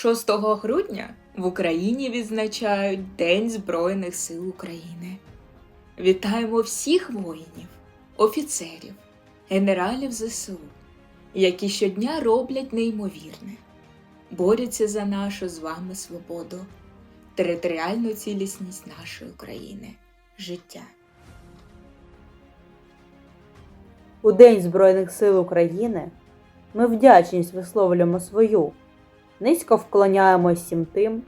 6 грудня в Україні відзначають День Збройних сил України. Вітаємо всіх воїнів, офіцерів, генералів ЗСУ, які щодня роблять неймовірне, борються за нашу з вами свободу, територіальну цілісність нашої країни, життя. У День Збройних сил України ми вдячність висловлюємо свою. Низько вклоняємось всім тим,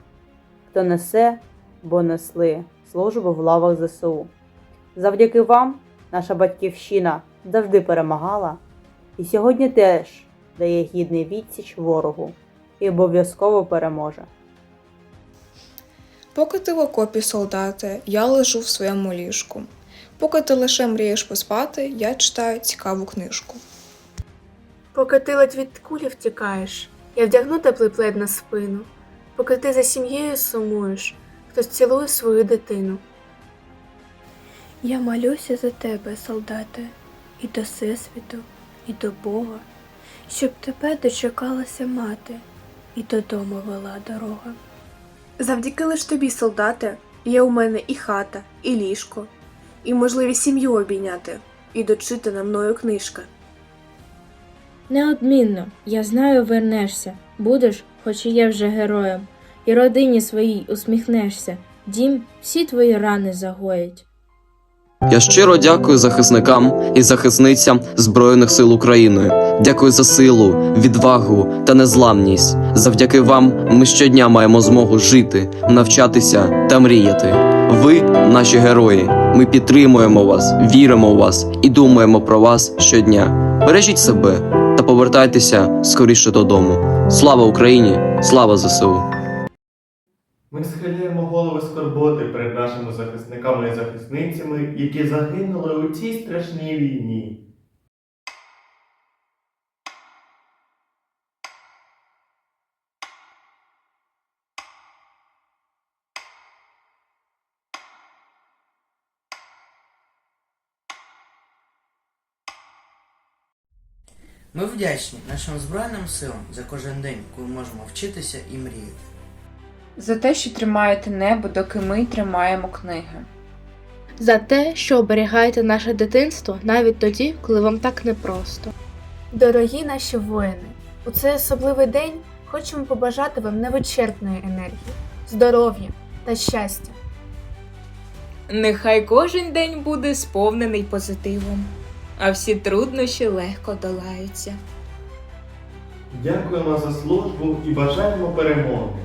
хто несе, бо несли службу в лавах ЗСУ. Завдяки вам наша батьківщина завжди перемагала і сьогодні теж дає гідний відсіч ворогу і обов'язково переможе. Поки ти в окопі, солдати, я лежу в своєму ліжку. Поки ти лише мрієш поспати, я читаю цікаву книжку. Поки ти ледь від кулі втікаєш, я вдягну теплий плед на спину. Поки ти за сім'єю сумуєш, хтось цілує свою дитину. Я молюся за тебе, солдате, і до Всесвіту, і до Бога, щоб тебе дочекалася мати, і додому вела дорога. Завдяки лиш тобі, солдате, є у мене і хата, і ліжко, і можливість сім'ю обійняти, і дочитана мною книжка. Неодмінно, я знаю, вернешся, будеш, хоч і є вже героєм, і родині своїй усміхнешся, дім всі твої рани загоїть. Я щиро дякую захисникам і захисницям Збройних сил України. Дякую за силу, відвагу та незламність. Завдяки вам ми щодня маємо змогу жити, навчатися та мріяти. Ви наші герої. Ми підтримуємо вас, віримо у вас і думаємо про вас щодня. Бережіть себе та повертайтеся скоріше додому. Слава Україні! Слава ЗСУ! Ми схиляємо голови скорботи перед нашими захисниками і захисницями, які загинули у цій страшній війні. Ми вдячні нашим Збройним силам за кожен день, коли можемо вчитися і мріяти. За те, що тримаєте небо, доки ми тримаємо книги. За те, що оберігаєте наше дитинство навіть тоді, коли вам так непросто. Дорогі наші воїни, у цей особливий день хочемо побажати вам невичерпної енергії, здоров'я та щастя. Нехай кожен день буде сповнений позитивом, а всі труднощі легко долаються. Дякуємо за службу і бажаємо перемоги.